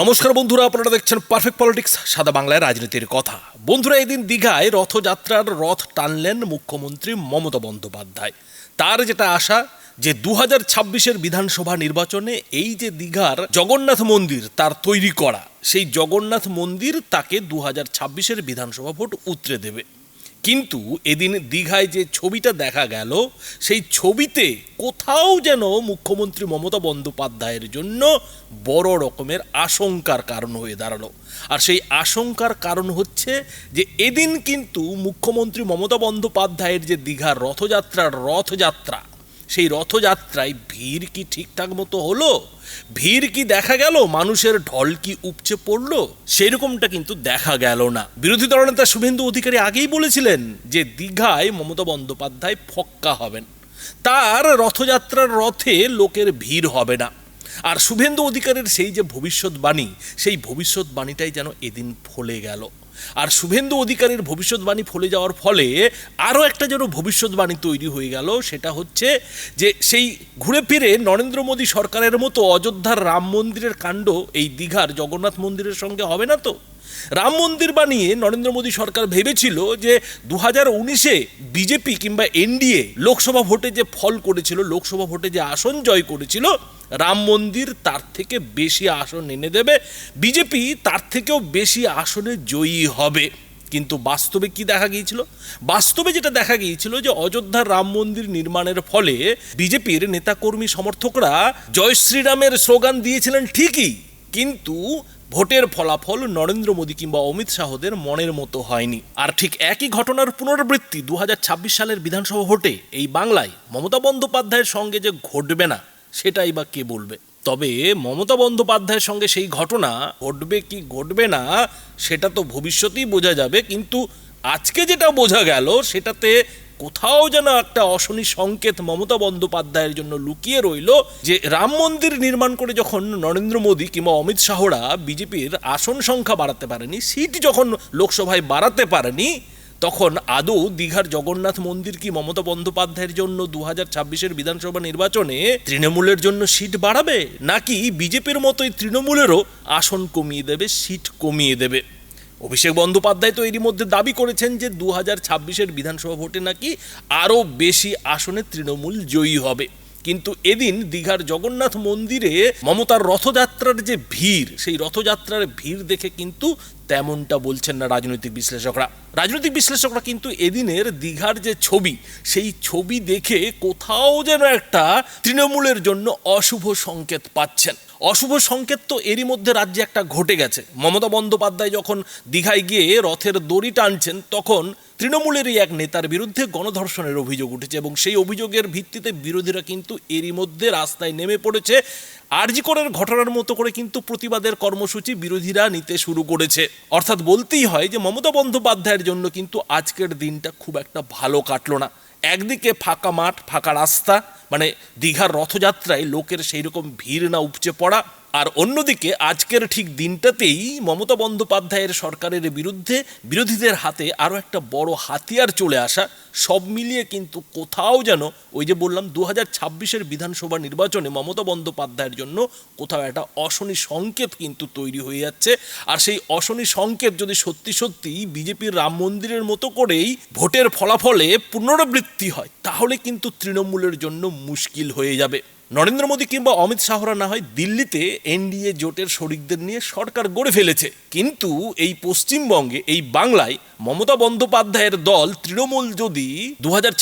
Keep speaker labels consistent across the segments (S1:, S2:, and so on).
S1: নমস্কার বন্ধুরা, আপনারা দেখছেন পারফেক্ট পলিটিক্স সাদা বাংলায় রাজনীতির কথা। বন্ধুরা, এদিন দীঘায় রথযাত্রার রথ টানলেন মুখ্যমন্ত্রী মমতা বন্দ্যোপাধ্যায়। তার যেটা আশা, যে দু হাজার ছাব্বিশের বিধানসভা নির্বাচনে এই যে দীঘার জগন্নাথ মন্দির তার তৈরি করা, সেই জগন্নাথ মন্দির তাকে দু হাজার ছাব্বিশের বিধানসভা ভোট উতরে দেবে। কিন্তু এদিন দীঘায় যে ছবিটা দেখা গেল, সেই ছবিতে কোথাও যেন মুখ্যমন্ত্রী মমতা বন্দ্যোপাধ্যায়ের জন্য বড় রকমের আশঙ্কার কারণ হয়ে দাঁড়াল। আর সেই আশঙ্কার কারণ হচ্ছে যে এদিন কিন্তু মুখ্যমন্ত্রী মমতা বন্দ্যোপাধ্যায়ের যে দীঘার রথযাত্রার রথযাত্রা সেই রথযাত্রায় ভিড় কি ঠিকঠাক মতো হলো? ভিড় কি দেখা গেল? মানুষের ঢল কি উপচে পড়ল? সেরকমটা কিন্তু দেখা গেল না। বিরোধী দলনেতা শুভেন্দু অধিকারী আগেই বলেছিলেন যে দীঘায় মমতা বন্দ্যোপাধ্যায় ফক্কা হবেন। তার রথযাত্রার রথে লোকের ভিড় হবে না। আর শুভেন্দু অধিকারের সেই যে ভবিষ্যৎবাণী, সেই ভবিষ্যৎবাণীটাই যেন এদিন ফলে গেল। আর শুভেন্দু অধিকারীর ভবিষ্যৎবাণী ফলে যাওয়ার ফলে আরও একটা যেন ভবিষ্যৎবাণী তৈরি হয়ে গেল, সেটা হচ্ছে যে সেই ঘুরে ফিরে নরেন্দ্র মোদী সরকারের মতো অযোধ্যার রাম মন্দিরের কাণ্ড এই দীঘার জগন্নাথ মন্দিরের সঙ্গে হবে না তো? রাম মন্দির বানিয়ে নরেন্দ্র মোদী সরকার ভেবেছিল যে দু হাজার উনিশে বিজেপি কিংবা এনডিএ লোকসভা ভোটে যে ফল করেছিল, লোকসভা ভোটে যে আসন জয় করেছিল, রাম মন্দির তার থেকে বেশি আসন এনে দেবে। বিজেপি তার থেকেও বেশি আসনে জয়ী হবে। কিন্তু বাস্তবে কি দেখা গিয়েছিল? বাস্তবে যেটা দেখা গিয়েছিল যে অযোধ্যার রাম মন্দির নির্মাণের ফলে বিজেপির নেতাকর্মী সমর্থকরা জয় শ্রীরামের স্লোগান দিয়েছিলেন ঠিকই, কিন্তু ভোটের ফলাফল নরেন্দ্র মোদী কিংবা অমিত শাহদের মনের মতো হয়নি। আর ঠিক একই ঘটনার পুনরাবৃত্তি দুহাজার ছাব্বিশ সালের বিধানসভা ভোটে এই বাংলায় মমতা বন্দ্যোপাধ্যায়ের সঙ্গে যে ঘটবে না, সেটাই বা কে বলবে? তবে মমতা বন্দ্যোপাধ্যায়ের সঙ্গে সেই ঘটনা ঘটবে কি ঘটবে না, সেটা তো ভবিষ্যতেই বোঝা যাবে। কিন্তু আজকে যেটা বোঝা গেল, সেটাতে কোথাও যেন একটা অশনি সংকেত মমতা বন্দ্যোপাধ্যায়ের জন্য লুকিয়ে রইল যে রাম মন্দির নির্মাণ করে যখন নরেন্দ্র মোদী কিংবা অমিত শাহরা বিজেপির আসন সংখ্যা বাড়াতে পারেনি, সিট যখন লোকসভায় বাড়াতে পারেনি, তখন আদৌ দীঘার জগন্নাথ মন্দির কি মমতা বন্দ্যোপাধ্যায়ের জন্য দু হাজার ছাব্বিশের বিধানসভা নির্বাচনে তৃণমূলের জন্য সিট বাড়াবে? নাকি বিজেপির মতোই তৃণমূলেরও আসন কমিয়ে দেবে, সিট কমিয়ে দেবে? অভিষেক বন্দ্যোপাধ্যায় তো এরই মধ্যে দাবি করেছেন যে দু হাজার ছাব্বিশের বিধানসভা ভোটে নাকি আরও বেশি আসনে তৃণমূল জয়ী হবে। কিন্তু এদিন দীঘার জগন্নাথ মন্দিরে মমতার রথযাত্রার যে ভিড়, সেই রথযাত্রার ভিড় দেখে কিন্তু তেমনটা বলছেন না রাজনৈতিক বিশ্লেষকরা। রাজনৈতিক বিশ্লেষকরা কিন্তু এদিনের দীঘার যে ছবি, সেই ছবি দেখে কোথাও যেন একটা তৃণমূলের জন্য অশুভ সংকেত পাচ্ছেন। অশুভ সংকেত তো এরই মধ্যে রাজ্যে একটা ঘটে গেছে। মমতা বন্দ্যোপাধ্যায় যখন দীঘায় গিয়ে রথের দড়ি টানছেন, তখন তৃণমূলেরই এক নেতার বিরুদ্ধে গণধর্ষণের অভিযোগ উঠেছে এবং সেই অভিযোগের ভিত্তিতে বিরোধীরা কিন্তু এরই মধ্যে রাস্তায় নেমে পড়েছে। আরজিকরের ঘটনার মতো করে কিন্তু প্রতিবাদের কর্মসূচি বিরোধীরা নিতে শুরু করেছে। অর্থাৎ বলতেই হয় যে মমতা বন্দ্যোপাধ্যায়ের জন্য কিন্তু আজকের দিনটা খুব একটা ভালো কাটলো না। একদিকে ফাঁকা মাঠ, ফাঁকা রাস্তা মানে দীঘার রথযাত্রায় লোকের সেই রকম ভিড় না উপচে পড়া। আর অন্যদিকে আজকের ঠিক দিনটাতেই মমতা বন্দ্যোপাধ্যায়ের সরকারের বিরুদ্ধে বিরোধীদের হাতে আরও একটা বড় হাতিয়ার চলে আসা, সব মিলিয়ে কিন্তু কোথাও যেন ওই যে বললাম দু হাজার ছাব্বিশের বিধানসভা নির্বাচনে মমতা বন্দ্যোপাধ্যায়ের জন্য কোথাও একটা অশনি সংকেত কিন্তু তৈরি হয়ে যাচ্ছে। আর সেই অশনি সংকেত যদি সত্যি সত্যি বিজেপির রাম মন্দিরের মতো করেই ভোটের ফলাফলে পুনরাবৃত্তি হয়, তাহলে কিন্তু তৃণমূলের জন্য মুশকিল হয়ে যাবে। নরেন্দ্র মোদী কিংবা অমিত শাহরা না হয় দিল্লিতে এনডিএ জোটের শরিকদের নিয়ে সরকার গড়ে ফেলেছে। কিন্তু এই পশ্চিমবঙ্গে, এই বাংলায় মমতা বন্দ্যোপাধ্যায়ের দল তৃণমূল যদি দু হাজার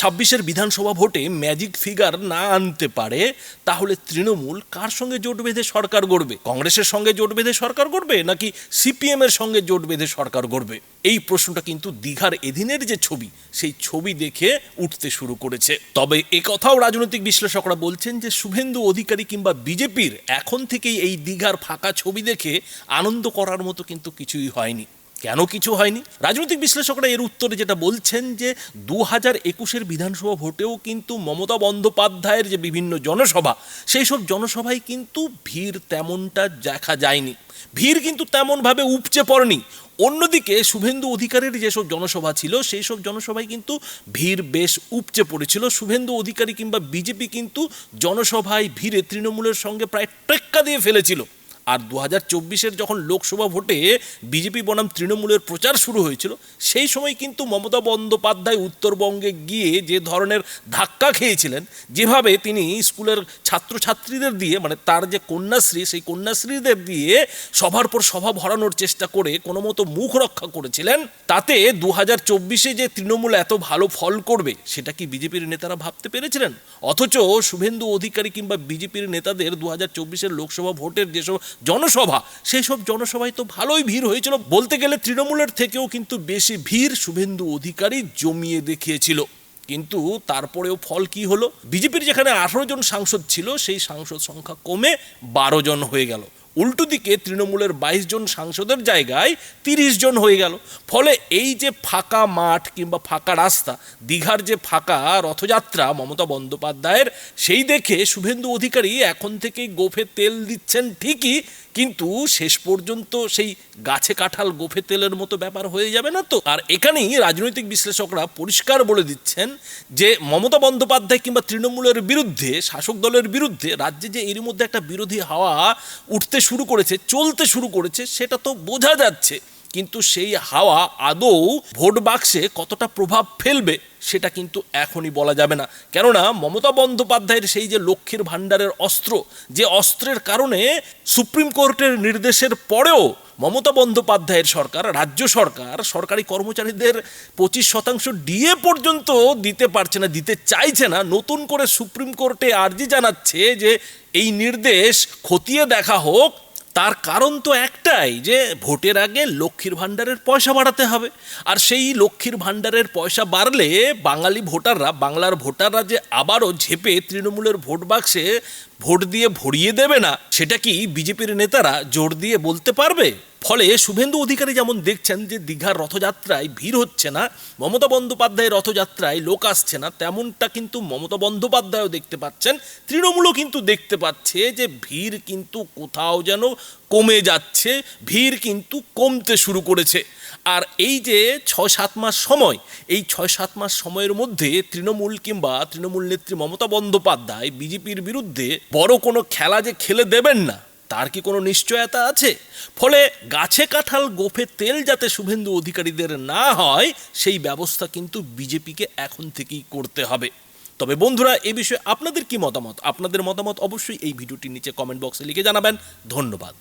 S1: বিধানসভা ভোটে ম্যাজিক ফিগার না আনতে পারে, তাহলে তৃণমূল কার সঙ্গে জোট বেঁধে সরকার গড়বে? কংগ্রেসের সঙ্গে জোট বেঁধে সরকার গড়বে, নাকি সিপিএম এর সঙ্গে জোট বেঁধে সরকার গড়বে? এই প্রশ্নটা কিন্তু দীঘার এদিনের যে ছবি, সেই ছবি দেখে উঠতে শুরু করেছে। তবে একথাও রাজনৈতিক বিশ্লেষকরা বলছেন যে শুভেন্দু অধিকারী কিংবা বিজেপির এখন থেকেই এই দীঘার ফাঁকা ছবি দেখে আনন্দ করার মতো কিন্তু কিছুই হয়নি। কেন কিছু হয়নি? রাজনৈতিক বিশ্লেষকরা এর উত্তরে যেটা বলছেন যে দু হাজার একুশের বিধানসভা ভোটেও কিন্তু মমতা বন্দ্যোপাধ্যায়ের যে বিভিন্ন জনসভা, সেই সব জনসভায় কিন্তু ভিড় তেমনটা দেখা যায়নি। ভিড় কিন্তু তেমনভাবে উপচে পড়েনি। অন্যদিকে শুভেন্দু অধিকারীর যেসব জনসভা ছিল, সেই সব জনসভায় কিন্তু ভিড় বেশ উপচে পড়েছিল। শুভেন্দু অধিকারী কিংবা বিজেপি কিন্তু জনসভায় ভিড়ে তৃণমূলের সঙ্গে প্রায় টেক্কা দিয়ে ফেলেছিল। আর দু হাজার যখন লোকসভা ভোটে বিজেপি বনাম তৃণমূলের প্রচার শুরু হয়েছিল, সেই সময় কিন্তু মমতা বন্দ্যোপাধ্যায় উত্তরবঙ্গে গিয়ে যে ধরনের ধাক্কা খেয়েছিলেন, যেভাবে তিনি স্কুলের ছাত্রছাত্রীদের দিয়ে মানে তার যে কন্যাশ্রী, সেই কন্যাশ্রীদের দিয়ে সভার পর সভা ভরানোর চেষ্টা করে কোনো মতো মুখ রক্ষা করেছিলেন, তাতে দু হাজার যে তৃণমূল এত ভালো ফল করবে, সেটা কি বিজেপির নেতারা ভাবতে পেরেছিলেন? অথচ শুভেন্দু অধিকারী কিংবা বিজেপির নেতাদের দু হাজার লোকসভা ভোটের যেসব জনসভা। সেই সব জনসভায় তো ভালোই ভিড় হয়েছিল। বলতে গেলে তৃণমূলের থেকেও কিন্তু বেশি ভিড় শুভেন্দু অধিকারী জমিয়ে দেখিয়েছিল। কিন্তু তারপরেও ফল কি হলো? বিজেপির যেখানে আঠারো জন সাংসদ ছিল, সেই সাংসদ সংখ্যা কমে বারো জন হয়ে গেল। উল্টো দিকে তৃণমূলের বাইশ জন সাংসদের জায়গায় তিরিশ জন হয়ে গেল। ফলে এই যে ফাঁকা মাঠ কিংবা ফাঁকা রাস্তা, দীঘার যে ফাঁকা রথযাত্রা মমতা বন্দ্যোপাধ্যায়ের, সেই দেখে শুভেন্দু অধিকারী এখন থেকেই গোফে তেল দিচ্ছেন ঠিকই কিন্তু শেষ পর্যন্ত সেই গাছে কাঁঠাল, গোফে তেলের মতো ব্যাপার হয়ে যাবে না তো? আর এখানেই রাজনৈতিক বিশ্লেষকরা পরিষ্কার বলে দিচ্ছেন যে মমতা বন্দ্যোপাধ্যায় কিংবা তৃণমূলের বিরুদ্ধে, শাসক দলের বিরুদ্ধে রাজ্যে যে এরই মধ্যে একটা বিরোধী হাওয়া উঠতে শুরু করেছে, চলতে শুরু করেছে, সেটা তো বোঝা যাচ্ছে। কিন্তু সেই হাওয়া আদৌ ভোট বাক্সে কতটা প্রভাব ফেলবে, সেটা কিন্তু এখনই বলা যাবে না। কেননা মমতা বন্দ্যোপাধ্যায়ের সেই যে লক্ষ্মীর ভাণ্ডারের অস্ত্র, যে অস্ত্রের কারণে সুপ্রিম কোর্টের নির্দেশের পরেও মমতা বন্দ্যোপাধ্যায়ের সরকার, রাজ্য সরকার, সরকারি কর্মচারীদের পঁচিশ শতাংশ ডিএ পর্যন্ত দিতে পারছে না, দিতে চাইছে না। নতুন করে সুপ্রিম কোর্টে আর্জি জানাচ্ছে যে এই নির্দেশ খতিয়ে দেখা হোক তার কারণ তো একটাই যে ভোটের আগে লক্ষ্মীর ভাণ্ডারের পয়সা বাড়াতে হবে। আর সেই লক্ষ্মীর ভাণ্ডারের পয়সা বাড়লে বাঙালি ভোটাররা, বাংলার ভোটাররা যে আবারও ঝেপে তৃণমূলের ভোট বাক্সে ভোট দিয়ে ভরিয়ে দেবে না, সেটা কি বিজেপির নেতারা জোর দিয়ে বলতে পারবে? ফলে শুভেন্দু অধিকারী যেমন দেখছেন যে দীঘার রথযাত্রায় ভিড় হচ্ছে না, মমতা বন্দ্যোপাধ্যায়ের রথযাত্রায় লোক আসছে না, তেমনটা কিন্তু মমতা বন্দ্যোপাধ্যায়ও দেখতে পাচ্ছেন। তৃণমূলও কিন্তু দেখতে পাচ্ছে যে ভিড় কিন্তু কোথাও যেন কমে যাচ্ছে, ভিড় কিন্তু কমতে শুরু করেছে। আর এই যে ছয় সাত মাস সময়, এই ছয় সাত মাস সময়ের মধ্যে তৃণমূল কিংবা তৃণমূল নেত্রী মমতা বন্দ্যোপাধ্যায় বিজেপির বিরুদ্ধে বড় কোনো খেলা যে খেলে দেবেন না, তার কি কোনো নিশ্চয়তা আছে? ফলে গাছে কাঁঠাল গোফে তেল যাতে শুভেন্দু অধিকারীদের না হয়, সেই ব্যবস্থা কিন্তু বিজেপিকে এখন থেকেই করতে হবে। তবে বন্ধুরা, এ বিষয়ে আপনাদের কি মতামত? আপনাদের মতামত অবশ্যই এই ভিডিওটির নিচে কমেন্ট বক্সে লিখে জানাবেন। ধন্যবাদ।